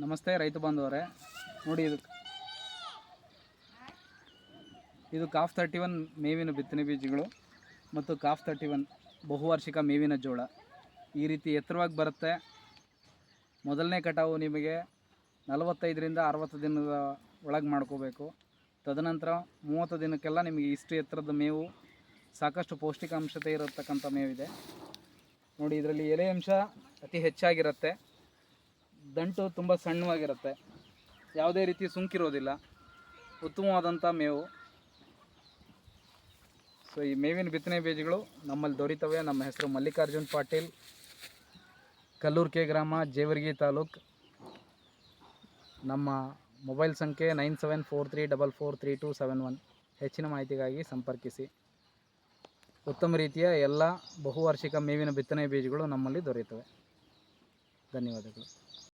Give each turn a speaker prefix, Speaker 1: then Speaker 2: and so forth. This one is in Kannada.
Speaker 1: ನಮಸ್ತೆ ರೈತ ಬಾಂಧವರೇ. ನೋಡಿ ಇದು. ಇದು ಕಾಫ್ ತರ್ಟಿ ಒನ್ ಮೇವಿನ ಬಿತ್ತನೆ ಬೀಜಗಳು ಮತ್ತು ಕಾಫ್ ತರ್ಟಿ ಒನ್ ಬಹುವಾರ್ಷಿಕ ಮೇವಿನ ಜೋಳ. ಈ ರೀತಿ ಎತ್ತರವಾಗಿ ಬರುತ್ತೆ. ಮೊದಲನೇ ಕಟಾವು ನಿಮಗೆ ನಲವತ್ತೈದರಿಂದ ಅರವತ್ತು ದಿನದ ಒಳಗೆ ಮಾಡ್ಕೋಬೇಕು. ತದನಂತರ ಮೂವತ್ತು ದಿನಕ್ಕೆಲ್ಲ ನಿಮಗೆ ಇಷ್ಟು ಎತ್ತರದ ಮೇವು ಸಾಕಷ್ಟು ಪೌಷ್ಟಿಕಾಂಶತೆ ಇರತಕ್ಕಂಥ ಮೇವಿದೆ. ನೋಡಿ, ಇದರಲ್ಲಿ ಎಲೆ ಅಂಶ ಅತಿ ಹೆಚ್ಚಾಗಿರುತ್ತೆ. ದಂಟು ತುಂಬ ಸಣ್ಣವಾಗಿರುತ್ತೆ. ಯಾವುದೇ ರೀತಿ ಸುಂಕಿರೋದಿಲ್ಲ. ಉತ್ತಮವಾದಂಥ ಮೇವು. ಸೊ ಈ ಮೇವಿನ ಬಿತ್ತನೆ ಬೀಜಗಳು ನಮ್ಮಲ್ಲಿ ದೊರೀತವೆ. ನಮ್ಮ ಹೆಸರು ಮಲ್ಲಿಕಾರ್ಜುನ್ ಪಾಟೀಲ್. ಕಲ್ಲೂರ್ಕೆ ಗ್ರಾಮ, ಜೇವರ್ಗಿ ತಾಲೂಕ್. ನಮ್ಮ ಮೊಬೈಲ್ ಸಂಖ್ಯೆ nine seven four three double four three two seven one. ಹೆಚ್ಚಿನ ಮಾಹಿತಿಗಾಗಿ ಸಂಪರ್ಕಿಸಿ. ಉತ್ತಮ ರೀತಿಯ ಎಲ್ಲ ಬಹುವಾರ್ಷಿಕ ಮೇವಿನ ಬಿತ್ತನೆ ಬೀಜಗಳು ನಮ್ಮಲ್ಲಿ ದೊರೆಯುತ್ತವೆ ಧನ್ಯವಾದಗಳು.